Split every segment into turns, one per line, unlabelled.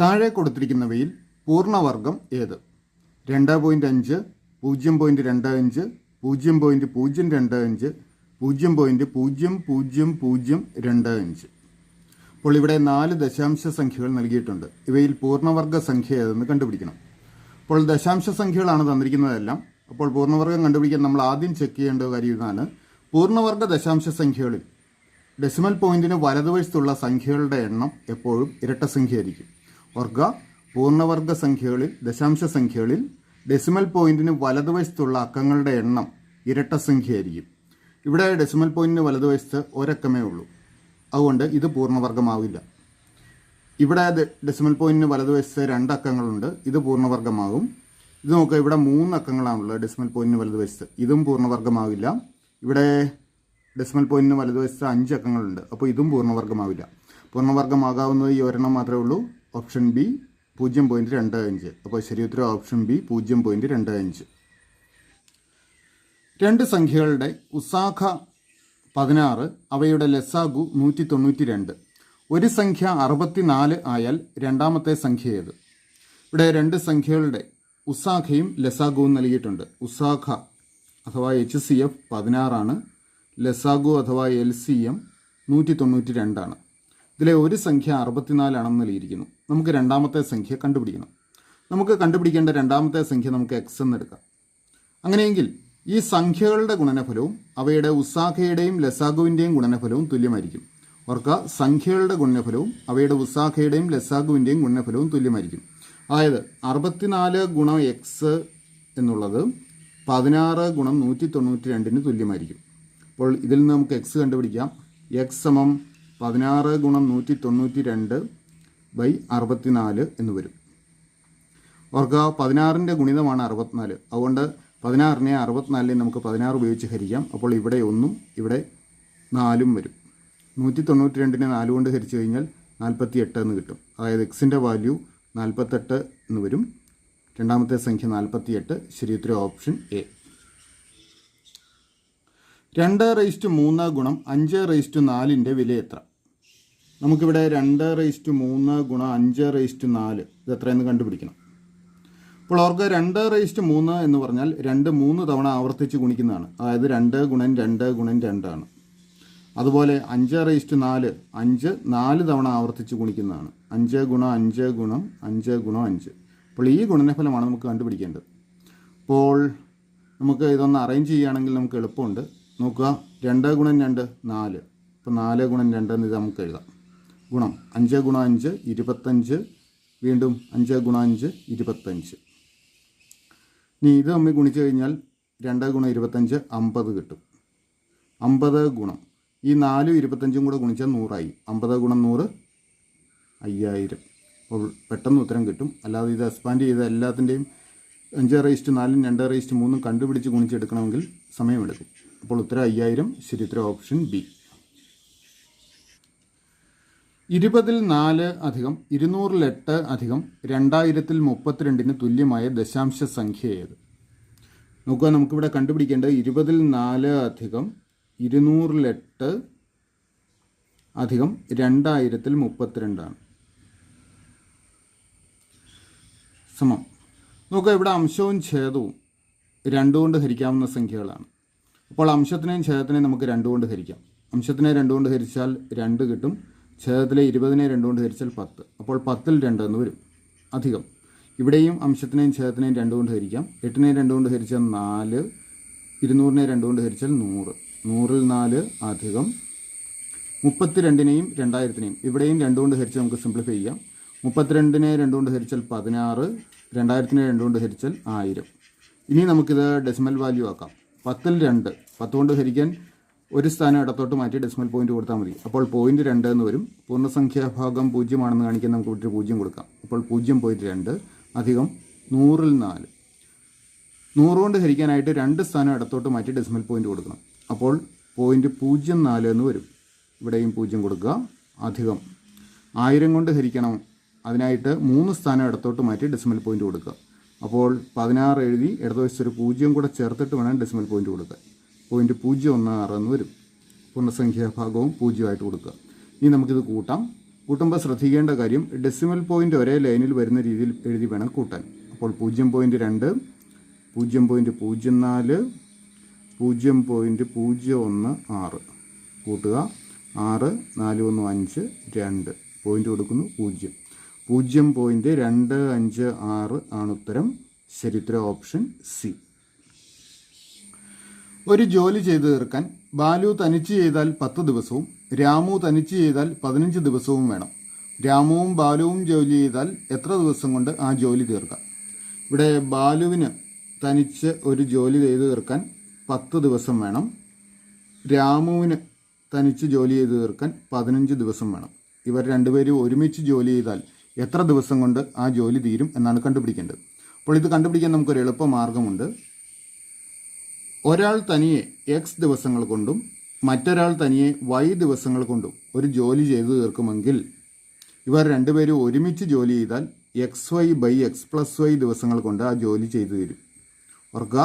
താഴെ കൊടുത്തിരിക്കുന്നവയിൽ പൂർണവർഗം ഏത്? രണ്ട് പോയിന്റ് അഞ്ച് പൂജ്യം പോയിന്റ് രണ്ട് അഞ്ച് പൂജ്യം പോയിന്റ് പൂജ്യം രണ്ട് അഞ്ച് പൂജ്യം പോയിന്റ് പൂജ്യം പൂജ്യം പൂജ്യം രണ്ട് അഞ്ച്. അപ്പോൾ ഇവിടെ നാല് ദശാംശ സംഖ്യകൾ നൽകിയിട്ടുണ്ട്. ഇവയിൽ പൂർണവർഗ സംഖ്യ ഏതെന്ന് കണ്ടുപിടിക്കണം. അപ്പോൾ ദശാംശ സംഖ്യകളാണ് തന്നിരിക്കുന്നതെല്ലാം. അപ്പോൾ പൂർണവർഗം കണ്ടുപിടിക്കാൻ നമ്മൾ ആദ്യം ചെക്ക് ചെയ്യേണ്ട കാര്യം ഇതാണ്. പൂർണവർഗ ദശാംശ സംഖ്യകളിൽ ഡെസിമൽ പോയിന്റിന് വലതുവശത്തുള്ള സംഖ്യകളുടെ എണ്ണം എപ്പോഴും ഇരട്ട സംഖ്യയായിരിക്കും. ഓർക്കുക പൂർണവർഗ സംഖ്യകളിൽ ദശാംശ സംഖ്യകളിൽ ഡെസിമൽ പോയിന്റിന് വലതുവശത്തുള്ള അക്കങ്ങളുടെ എണ്ണം ഇരട്ട സംഖ്യയായിരിക്കും. ഇവിടെ ഡെസിമൽ പോയിന്റിന് വലതുവശത്ത് ഒരക്കമേ ഉള്ളൂ. അതുകൊണ്ട് ഇത് പൂർണവർഗമാവില്ല. ഇവിടെ ഡെസിമൽ പോയിന്റിന് വലതുവശത്ത് രണ്ട് അക്കങ്ങളുണ്ട് ഇത് പൂർണവർഗമാകും. ഇത് നോക്കുക ഇവിടെ മൂന്ന് അക്കങ്ങളാണുള്ളത് ഡെസിമൽ പോയിന്റിന് വലതുവശത്ത്. ഇതും പൂർണവർഗമാവില്ല. ഇവിടെ ഡെസിമൽ പോയിന്റിന് വലതുവശത്ത് അഞ്ച് അക്കങ്ങളുണ്ട് അപ്പോൾ ഇതും പൂർണവർഗമാവില്ല. പൂർണവർഗമാകാവുന്നത് ഈ ഒരെണ്ണം മാത്രമേ ഉള്ളൂ. ഓപ്ഷൻ ബി പൂജ്യം പോയിന്റ് രണ്ട് അഞ്ച്. അപ്പോൾ ശരി ഉത്തരം ഓപ്ഷൻ ബി പൂജ്യം പോയിന്റ് രണ്ട് അഞ്ച്. രണ്ട് സംഖ്യകളുടെ ഉസാഖ പതിനാറ് അവയുടെ ലസാഗു നൂറ്റി തൊണ്ണൂറ്റി രണ്ട് ഒരു സംഖ്യ അറുപത്തിനാല് ആയാൽ രണ്ടാമത്തെ സംഖ്യ ഏത്? ഇവിടെ രണ്ട് സംഖ്യകളുടെ ഉസാഖയും ലസാഗുവും നൽകിയിട്ടുണ്ട്. ഉസാഖ അഥവാ എച്ച് സി എഫ് പതിനാറാണ് ലസാഗു അഥവാ എൽ സി എം നൂറ്റി തൊണ്ണൂറ്റി രണ്ടാണ് ഇതിലെ ഒരു സംഖ്യ അറുപത്തിനാലാണെന്ന് നൽകിയിരിക്കുന്നു നമുക്ക് രണ്ടാമത്തെ സംഖ്യ കണ്ടുപിടിക്കണം. നമുക്ക് കണ്ടുപിടിക്കേണ്ട രണ്ടാമത്തെ സംഖ്യ നമുക്ക് എക്സ് എന്നെടുക്കാം അങ്ങനെയെങ്കിൽ ഈ സംഖ്യകളുടെ ഗുണനഫലവും അവയുടെ ഉസാഖയുടെയും ലസാഗുവിന്റെയും ഗുണനഫലവും തുല്യമായിരിക്കും. ഓർക്കുക സംഖ്യകളുടെ ഗുണനഫലവും അവയുടെ ഉസാഖയുടെയും ലസാഗുവിന്റെയും ഗുണനഫലവും തുല്യമായിരിക്കും. അതായത് അറുപത്തിനാല് ഗുണം എക്സ് എന്നുള്ളത് പതിനാറ് ഗുണം നൂറ്റി തൊണ്ണൂറ്റി രണ്ടിന് തുല്യമായിരിക്കും. അപ്പോൾ ഇതിൽ നിന്ന് നമുക്ക് എക്സ് കണ്ടുപിടിക്കാം. എക്സ് സമം പതിനാറ് ഗുണം നൂറ്റി തൊണ്ണൂറ്റി രണ്ട് ബൈ അറുപത്തിനാല് എന്ന് വരും. ഓർക്കുക പതിനാറിന്റെ ഗുണിതമാണ് അറുപത്തിനാല്. അതുകൊണ്ട് പതിനാറിനെ അറുപത്തിനാലിനെ നമുക്ക് പതിനാറ് ഉപയോഗിച്ച് ഹരിക്കാം. അപ്പോൾ ഇവിടെ ഒന്നും ഇവിടെ നാലും വരും. നൂറ്റി തൊണ്ണൂറ്റി രണ്ടിനെ നാല് കൊണ്ട് ഹരിച്ചു കഴിഞ്ഞാൽ നാൽപ്പത്തി എട്ട് എന്ന് കിട്ടും. അതായത് എക്സിന്റെ വാല്യൂ നാൽപ്പത്തെട്ട് എന്ന് വരും. രണ്ടാമത്തെ സംഖ്യ നാൽപ്പത്തി എട്ട് ഉത്തരം ഓപ്ഷൻ എ രണ്ട് റേസ്റ്റ് മൂന്ന് ഗുണം അഞ്ച് റേസ്റ്റ് നാലിന്റെ വില എത്ര നമുക്കിവിടെ രണ്ട് റേസ്റ്റ് മൂന്ന് ഗുണ അഞ്ച് റേസ്റ്റ് നാല്. ഇത് എത്രയെന്ന് കണ്ടുപിടിക്കണം. അപ്പോൾ അവർക്ക് രണ്ട് റേസ്റ്റ് മൂന്ന് എന്ന് പറഞ്ഞാൽ രണ്ട് മൂന്ന് തവണ ആവർത്തിച്ച് ഗുണിക്കുന്നതാണ്. അതായത് രണ്ട് ഗുണൻ രണ്ട് ഗുണൻ രണ്ടാണ്. അതുപോലെ അഞ്ച് റേസ്റ്റ് നാല് അഞ്ച് നാല് തവണ ആവർത്തിച്ച് ഗുണിക്കുന്നതാണ്. അഞ്ച് ഗുണം അഞ്ച് ഗുണം അഞ്ച് ഗുണം അഞ്ച്. അപ്പോൾ ഈ ഗുണനഫലമാണ് നമുക്ക് കണ്ടുപിടിക്കേണ്ടത്. അപ്പോൾ നമുക്ക് ഇതൊന്ന് അറേഞ്ച് ചെയ്യുകയാണെങ്കിൽ നമുക്ക് എളുപ്പമുണ്ട്. നോക്കുക. രണ്ട് ഗുണം രണ്ട് നാല്. അപ്പോൾ നാല് ഗുണം രണ്ട് എന്ന് ഇത് നമുക്ക് എഴുതാം. ഗുണം. അഞ്ച് ഗുണ അഞ്ച് ഇരുപത്തഞ്ച്. വീണ്ടും അഞ്ച് ഗുണ അഞ്ച് ഇരുപത്തഞ്ച്. ഇനി ഇത് തമ്മിൽ ഗുണിച്ച് കഴിഞ്ഞാൽ രണ്ട് ഗുണം ഇരുപത്തഞ്ച് അമ്പത് കിട്ടും. അമ്പത് ഗുണം. ഈ നാലും ഇരുപത്തഞ്ചും കൂടെ ഗുണിച്ചാൽ നൂറായി. അമ്പത് ഗുണം നൂറ് അയ്യായിരം. അപ്പോൾ പെട്ടെന്ന് ഉത്തരം കിട്ടും. അല്ലാതെ ഇത് എക്സ്പാൻഡ് ചെയ്ത എല്ലാത്തിന്റെയും അഞ്ച് റേസ്റ്റ് നാലും രണ്ട് റേസ്റ്റ് മൂന്നും കണ്ടുപിടിച്ച് ഗുണിച്ചെടുക്കണമെങ്കിൽ സമയമെടുക്കും. അപ്പോൾ ഉത്തരം അയ്യായിരം. ശരി ഉത്തരം ഓപ്ഷൻ ബി ഇരുപതിൽ നാല് അധികം ഇരുന്നൂറിൽ എട്ട് അധികം രണ്ടായിരത്തിൽ മുപ്പത്തിരണ്ടിന് തുല്യമായ ദശാംശ സംഖ്യ ഏത്? നോക്കുക നമുക്കിവിടെ കണ്ടുപിടിക്കേണ്ടത് ഇരുപതിൽ നാല് അധികം ഇരുന്നൂറിൽ എട്ട് അധികം രണ്ടായിരത്തിൽ മുപ്പത്തിരണ്ടാണ്. സമം. നോക്കുക ഇവിടെ അംശവും ഛേദവും രണ്ടുകൊണ്ട് ഹരിക്കാവുന്ന സംഖ്യകളാണ്. അപ്പോൾ അംശത്തിനെയും ഛേദത്തിനെയും നമുക്ക് രണ്ടുകൊണ്ട് ഹരിക്കാം. അംശത്തിനെ രണ്ടുകൊണ്ട് ഹരിച്ചാൽ രണ്ട് കിട്ടും. ഛേദത്തിലെ ഇരുപതിനെ രണ്ടുകൊണ്ട് ഹരിച്ചാൽ പത്ത്. അപ്പോൾ പത്തിൽ രണ്ട് എന്ന് വരും. അധികം. ഇവിടെയും അംശത്തിനെയും ഛേദത്തിനെയും രണ്ടുകൊണ്ട് ഹരിക്കാം. എട്ടിനെ രണ്ടുകൊണ്ട് ഹരിച്ചാൽ നാല്. ഇരുന്നൂറിനെ രണ്ടുകൊണ്ട് ഹരിച്ചാൽ നൂറ്. നൂറിൽ നാല് അധികം. മുപ്പത്തിരണ്ടിനെയും രണ്ടായിരത്തിനെയും. ഇവിടെയും രണ്ടുകൊണ്ട് ഹരിച്ച് നമുക്ക് സിംപ്ലിഫൈ ചെയ്യാം. മുപ്പത്തിരണ്ടിനെ രണ്ടുകൊണ്ട് ഹരിച്ചാൽ പതിനാറ്. രണ്ടായിരത്തിനെ രണ്ടുകൊണ്ട് ഹരിച്ചാൽ ആയിരം. ഇനി നമുക്കിത് ഡെസിമൽ വാല്യൂ ആക്കാം. പത്തിൽ രണ്ട്. പത്ത് കൊണ്ട് ഹരിക്കാൻ ഒരു സ്ഥാനം ഇടത്തോട്ട് മാറ്റി ഡെസിമൽ പോയിന്റ് കൊടുത്താൽ മതി. അപ്പോൾ പോയിന്റ് രണ്ട് എന്ന് വരും. പൂർണസംഖ്യാ ഭാഗം പൂജ്യമാണെന്ന് കാണിക്കാൻ നമുക്ക് ഇവിടെ പൂജ്യം കൊടുക്കാം. അപ്പോൾ പൂജ്യം പോയിന്റ് രണ്ട് അധികം നൂറിൽ നാല്. നൂറ് കൊണ്ട് ഹരിക്കാനായിട്ട് രണ്ട് സ്ഥാനം ഇടത്തോട്ട് മാറ്റി ഡെസിമൽ പോയിന്റ് കൊടുക്കണം. അപ്പോൾ പോയിന്റ് പൂജ്യം നാല് എന്ന് വരും. ഇവിടെയും പൂജ്യം കൊടുക്കുക. അധികം ആയിരം കൊണ്ട് ഹരിക്കണം. അതിനായിട്ട് മൂന്ന് സ്ഥാനം ഇടത്തോട്ട് മാറ്റി ഡെസിമൽ പോയിന്റ് കൊടുക്കുക. അപ്പോൾ പതിനാറ് എഴുതി ഇടതുവശത്ത് ഒരു പൂജ്യം കൂടെ ചേർത്തിട്ട് വേണം ഡെസിമൽ പോയിന്റ് കൊടുക്കാൻ. പോയിന്റ് പൂജ്യം ഒന്ന് ആറ് എന്ന് വരും. പൂർണസംഖ്യാ ഭാഗവും പൂജ്യമായിട്ട് കൊടുക്കുക. ഇനി നമുക്കിത് കൂട്ടാം. കൂട്ടുമ്പോൾ ശ്രദ്ധിക്കേണ്ട കാര്യം ഡെസിമൽ പോയിന്റ് ഒരേ ലൈനിൽ വരുന്ന രീതിയിൽ എഴുതി വേണം കൂട്ടാൻ. അപ്പോൾ പൂജ്യം പോയിന്റ് രണ്ട് പൂജ്യം പോയിന്റ് പൂജ്യം നാല് പൂജ്യം പോയിന്റ് പൂജ്യം ഒന്ന് ആറ്. കൂട്ടുക. ആറ് നാല് ഒന്ന് അഞ്ച് രണ്ട്. പോയിന്റ് കൊടുക്കുന്നു പൂജ്യം. പൂജ്യം പോയിന്റ് രണ്ട് അഞ്ച് ആറ് ആണ് ഉത്തരം. ശരിത്ര ഓപ്ഷൻ സി. ഒരു ജോലി ചെയ്തു തീർക്കാൻ ബാലു തനിച്ച് ചെയ്താൽ പത്ത് ദിവസവും രാമു തനിച്ച് ചെയ്താൽ പതിനഞ്ച് ദിവസവും വേണം. രാമുവും ബാലുവും ജോലി ചെയ്താൽ എത്ര ദിവസം കൊണ്ട് ആ ജോലി തീർക്കാം? ഇവിടെ ബാലുവിന് തനിച്ച് ഒരു ജോലി ചെയ്തു തീർക്കാൻ പത്ത് ദിവസം വേണം. രാമുവിന് തനിച്ച് ജോലി ചെയ്തു തീർക്കാൻ പതിനഞ്ച് ദിവസം വേണം. ഇവർ രണ്ടുപേരും ഒരുമിച്ച് ജോലി ചെയ്താൽ എത്ര ദിവസം കൊണ്ട് ആ ജോലി തീരും എന്നാണ് കണ്ടുപിടിക്കേണ്ടത്. അപ്പോൾ ഇത് കണ്ടുപിടിക്കാൻ നമുക്കൊരു എളുപ്പ മാർഗമുണ്ട് ഒരാൾ തനിയെ എക്സ് ദിവസങ്ങൾ കൊണ്ടും മറ്റൊരാൾ തനിയെ വൈ ദിവസങ്ങൾ കൊണ്ടും ഒരു ജോലി ചെയ്തു തീർക്കുമെങ്കിൽ ഇവർ രണ്ടുപേരും ഒരുമിച്ച് ജോലി ചെയ്താൽ X Y by X plus Y ദിവസങ്ങൾ കൊണ്ട് ആ ജോലി ചെയ്തു തരും. ഓർക്കുക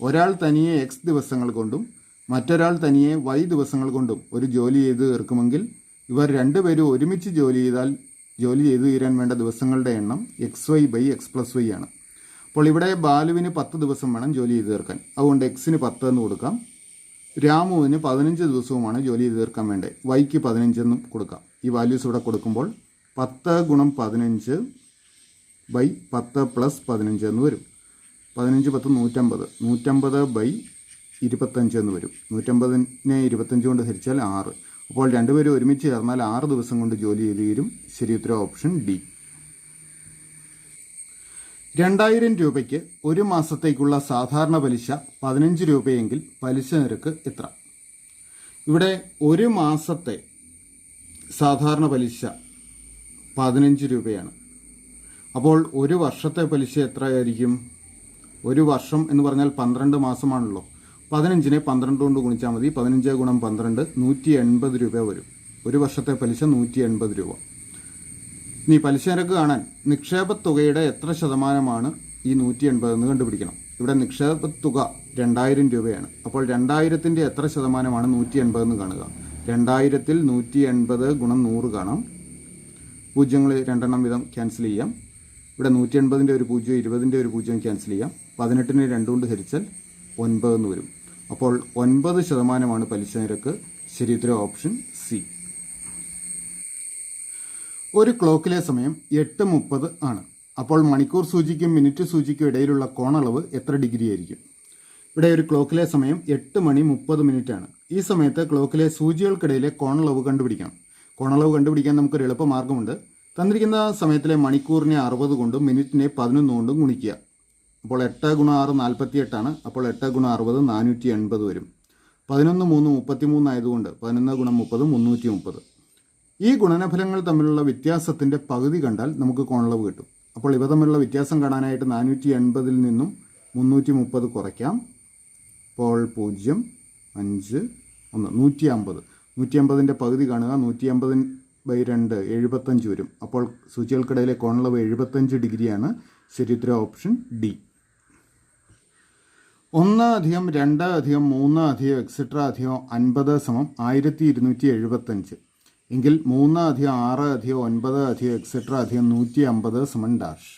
ഒരാൾ തനിയെ എക്സ് ദിവസങ്ങൾ കൊണ്ടും മറ്റൊരാൾ തനിയെ വൈ ദിവസങ്ങൾ കൊണ്ടും ഒരു ജോലി ചെയ്തു തീർക്കുമെങ്കിൽ ഇവർ രണ്ടുപേരും ഒരുമിച്ച് ജോലി ചെയ്താൽ ജോലി ചെയ്തു തീരാൻ വേണ്ട ദിവസങ്ങളുടെ എണ്ണം X Y by X plus Y ആണ്. അപ്പോൾ ഇവിടെ ബാലുവിന് പത്ത് ദിവസം വേണം ജോലി ചെയ്ത് തീർക്കാൻ. അതുകൊണ്ട് എക്സിന് പത്ത് എന്ന് കൊടുക്കാം. രാമുവിന് പതിനഞ്ച് ദിവസവുമാണ് ജോലി ചെയ്ത് തീർക്കാൻ വേണ്ടത്. വൈക്ക് പതിനഞ്ചെന്നും കൊടുക്കാം. ഈ വാല്യൂസ് ഇവിടെ കൊടുക്കുമ്പോൾ പത്ത് ഗുണം പതിനഞ്ച് ബൈ പത്ത് പ്ലസ് പതിനഞ്ച് എന്ന് വരും. പതിനഞ്ച് പത്ത് നൂറ്റമ്പത്. നൂറ്റമ്പത് ബൈ ഇരുപത്തഞ്ച് എന്ന് വരും. നൂറ്റമ്പതിനെ ഇരുപത്തഞ്ച് കൊണ്ട് ഹരിച്ചാൽ ആറ്. അപ്പോൾ രണ്ടുപേരും ഒരുമിച്ച് ചേർന്നാൽ ആറ് ദിവസം കൊണ്ട് ജോലി ചെയ്ത് തീരും. ശരി ഉത്തരം ഓപ്ഷൻ ഡി രണ്ടായിരം രൂപയ്ക്ക് ഒരു മാസത്തേക്കുള്ള സാധാരണ പലിശ പതിനഞ്ച് രൂപയെങ്കിൽ പലിശ നിരക്ക് എത്ര? ഇവിടെ ഒരു മാസത്തെ സാധാരണ പലിശ പതിനഞ്ച് രൂപയാണ്. അപ്പോൾ ഒരു വർഷത്തെ പലിശ എത്രയായിരിക്കും? ഒരു വർഷം എന്ന് പറഞ്ഞാൽ പന്ത്രണ്ട് മാസമാണല്ലോ. പതിനഞ്ചിനെ പന്ത്രണ്ട് കൊണ്ട് ഗുണിച്ചാൽ മതി. പതിനഞ്ച് ഗുണം പന്ത്രണ്ട് നൂറ്റി എൺപത് രൂപ വരും. ഒരു വർഷത്തെ പലിശ നൂറ്റി എൺപത് രൂപ. നീ പലിശ നിരക്ക് കാണാൻ നിക്ഷേപ തുകയുടെ എത്ര ശതമാനമാണ് ഈ നൂറ്റി എൺപത് എന്ന് കണ്ടുപിടിക്കണം. ഇവിടെ നിക്ഷേപ തുക രണ്ടായിരം രൂപയാണ്. അപ്പോൾ രണ്ടായിരത്തിന്റെ എത്ര ശതമാനമാണ് നൂറ്റി എൺപത് എന്ന് കാണുക? രണ്ടായിരത്തിൽ നൂറ്റി എൺപത് ഗുണം നൂറ് കാണാം. പൂജ്യങ്ങൾ രണ്ടെണ്ണം വീതം ക്യാൻസൽ ചെയ്യാം. ഇവിടെ നൂറ്റി എൺപതിന്റെ ഒരു പൂജ്യം ഇരുപതിന്റെ ഒരു പൂജ്യം ക്യാൻസൽ ചെയ്യാം. പതിനെട്ടിന് രണ്ടു കൊണ്ട് ഹരിച്ചാൽ ഒൻപത് എന്ന് വരും. അപ്പോൾ ഒൻപത് ശതമാനമാണ് പലിശ നിരക്ക്. ശരിയുത്തരം ഓപ്ഷൻ സി ഒരു ക്ലോക്കിലെ സമയം എട്ട് മുപ്പത് ആണ്. അപ്പോൾ മണിക്കൂർ സൂചിക്കും മിനിറ്റ് സൂചിക്കും ഇടയിലുള്ള കോണളവ് എത്ര ഡിഗ്രി ആയിരിക്കും? ഇവിടെ ഒരു ക്ലോക്കിലെ സമയം എട്ട് മണി മുപ്പത് മിനിറ്റ് ആണ്. ഈ സമയത്ത് ക്ലോക്കിലെ സൂചികൾക്കിടയിലെ കോണളവ് കണ്ടുപിടിക്കണം. കോണളവ് കണ്ടുപിടിക്കാൻ നമുക്കൊരു എളുപ്പമാർഗമുണ്ട് തന്നിരിക്കുന്ന സമയത്തിലെ മണിക്കൂറിനെ അറുപത് കൊണ്ടും മിനിറ്റിനെ പതിനൊന്ന് കൊണ്ടും ഗുണിക്കുക. അപ്പോൾ എട്ട് ഗുണ ആറ് നാൽപ്പത്തി എട്ടാണ് അപ്പോൾ എട്ട് ഗുണ അറുപത് നാനൂറ്റി എൺപത് വരും. പതിനൊന്ന് മൂന്ന് മുപ്പത്തി മൂന്ന് ആയതുകൊണ്ട് പതിനൊന്ന് ഗുണം മുപ്പത് മുന്നൂറ്റി മുപ്പത്. ഈ ഗുണനഫലങ്ങൾ തമ്മിലുള്ള വ്യത്യാസത്തിന്റെ പകുതി കണ്ടാൽ നമുക്ക് കോണളവ് കിട്ടും. അപ്പോൾ ഇവ തമ്മിലുള്ള വ്യത്യാസം കാണാനായിട്ട് നാനൂറ്റി എൺപതിൽ നിന്നും മുന്നൂറ്റി മുപ്പത് കുറയ്ക്കാം. അപ്പോൾ പൂജ്യം അഞ്ച് ഒന്ന് നൂറ്റി അമ്പത് നൂറ്റി അമ്പതിന്റെ പകുതി കാണുക. നൂറ്റി അമ്പതിൻ ബൈ രണ്ട് എഴുപത്തഞ്ച് വരും. അപ്പോൾ സൂചികൾക്കിടയിലെ കോണളവ് എഴുപത്തഞ്ച് ഡിഗ്രിയാണ്. ശരിയുത്തര ഓപ്ഷൻ ഡി. ഒന്ന് അധികം രണ്ട് അധികം മൂന്ന് അധികം എക്സെട്ര അധികം അൻപത് സമം ആയിരത്തി ഇരുന്നൂറ്റി എഴുപത്തഞ്ച്. എങ്കിൽ മൂന്ന് അധികം ആറ് അധികം ഒൻപത് അധികം എക്സെട്ര അധികം നൂറ്റി അമ്പത് സമൻ ഡാഷ്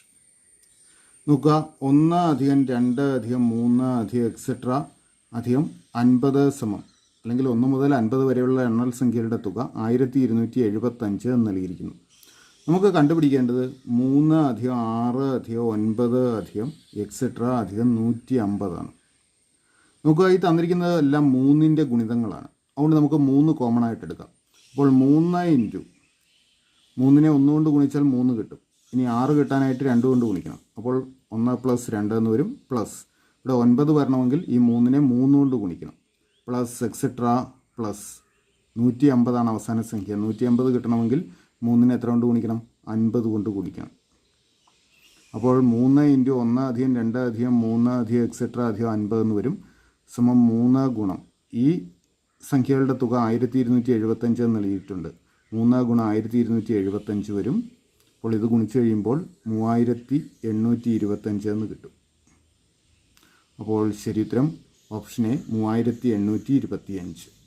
നോക്കുക ഒന്ന് അധികം രണ്ട് അധികം മൂന്ന് അധികം എക്സെട്ര അധികം അൻപത് സമം അല്ലെങ്കിൽ ഒന്ന് മുതൽ അൻപത് വരെയുള്ള എണ്ണൽ സംഖ്യയുടെ തുക ആയിരത്തി ഇരുന്നൂറ്റി എഴുപത്തഞ്ച് എന്ന് നൽകിയിരിക്കുന്നു. നമുക്ക് കണ്ടുപിടിക്കേണ്ടത് മൂന്ന് അധികം ആറ് അധികം ഒൻപത് അധികം എക്സെട്ര അധികം നൂറ്റി അമ്പതാണ് നമുക്ക് ഈ തന്നിരിക്കുന്നത് എല്ലാം മൂന്നിന്റെ ഗുണിതങ്ങളാണ്. അതുകൊണ്ട് നമുക്ക് മൂന്ന് കോമൺ ആയിട്ട് എടുക്കാം. അപ്പോൾ മൂന്ന് ഇന്റു. മൂന്നിനെ ഒന്നുകൊണ്ട് ഗുണിച്ചാൽ മൂന്ന് കിട്ടും. ഇനി ആറ് കിട്ടാനായിട്ട് രണ്ട് കൊണ്ട് ഗുണിക്കണം. അപ്പോൾ ഒന്ന് പ്ലസ് രണ്ട് എന്ന് വരും പ്ലസ്. ഇവിടെ ഒൻപത് വരണമെങ്കിൽ ഈ മൂന്നിനെ മൂന്ന് കൊണ്ട് ഗുണിക്കണം. Plus etcetera plus. നൂറ്റി അമ്പതാണ് അവസാന സംഖ്യ. നൂറ്റി അമ്പത് കിട്ടണമെങ്കിൽ മൂന്നിനെ എത്ര കൊണ്ട് ഗുണിക്കണം? അൻപത് കൊണ്ട് ഗുണിക്കണം. അപ്പോൾ മൂന്ന് ഇന്റു ഒന്ന് അധികം രണ്ട് അധികം മൂന്ന് അധികം എക്സെട്ര അധികം അൻപത് എന്ന് വരും. സമം മൂന്ന് ഗുണം. ഈ സംഖ്യകളുടെ തുക ആയിരത്തി ഇരുന്നൂറ്റി എഴുപത്തഞ്ച് എന്ന് നൽകിയിട്ടുണ്ട്. മൂന്ന് ഗുണം ആയിരത്തി ഇരുന്നൂറ്റി എഴുപത്തഞ്ച് വരും. അപ്പോൾ ഇത് ഗുണിച്ച് കഴിയുമ്പോൾ മൂവായിരത്തി എണ്ണൂറ്റി ഇരുപത്തഞ്ച് എന്ന് കിട്ടും. അപ്പോൾ ശരി ഉത്തരം ഓപ്ഷൻ എ മൂവായിരത്തി എണ്ണൂറ്റി ഇരുപത്തി അഞ്ച്